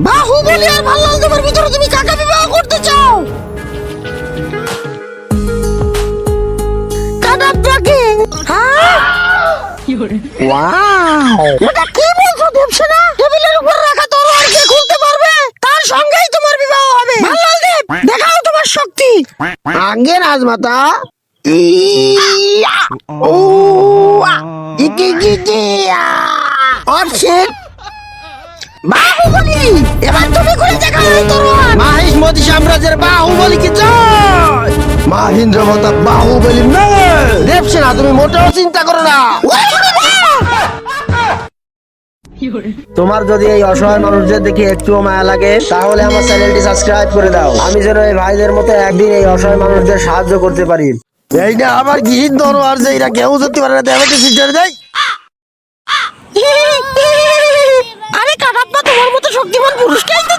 বাহুবলী আর ভাল্লাল দেবের ভিতরে তুমি কাকে বিবাহ করতে চাও? কাটাপ্পা কিং হ্যাঁ ওয়াও। এটা কি বলছো দেবসেনা? টেবিলের উপর রাখা তরোয়ারকে খুলতে পারবে? তার সঙ্গেই তোমার বিবাহ হবে। ভাল্লাল দেব দেখাও তোমার শক্তি। আগে রাজমাতা। ইয়া! ও ইকি গিকি অর্শিট বাহুবলী সাম্রাজ্যের বাহুবলী কি জয়? মাহিন্দ্র প্রতাপ বাহুবলী নয়। দেবসেনা তুমি মোটেও চিন্তা করো না। তোমার যদি এই অসহায় মানুষদের দেখে একটুও মায়া লাগে তাহলে আমার চ্যানেলটি সাবস্ক্রাইব করে দাও। আমি যেন এই ভাইদের মতো একদিন এই অসহায় মানুষদের সাহায্য করতে পারি। এইটা আমার গিহিন আর যে এটা কেউ ধরতে পারে না দেখাতে সিস্টার দেয় আরে কাটাপ্পা তোমার মতো শক্তিমান পুরুষকেই তো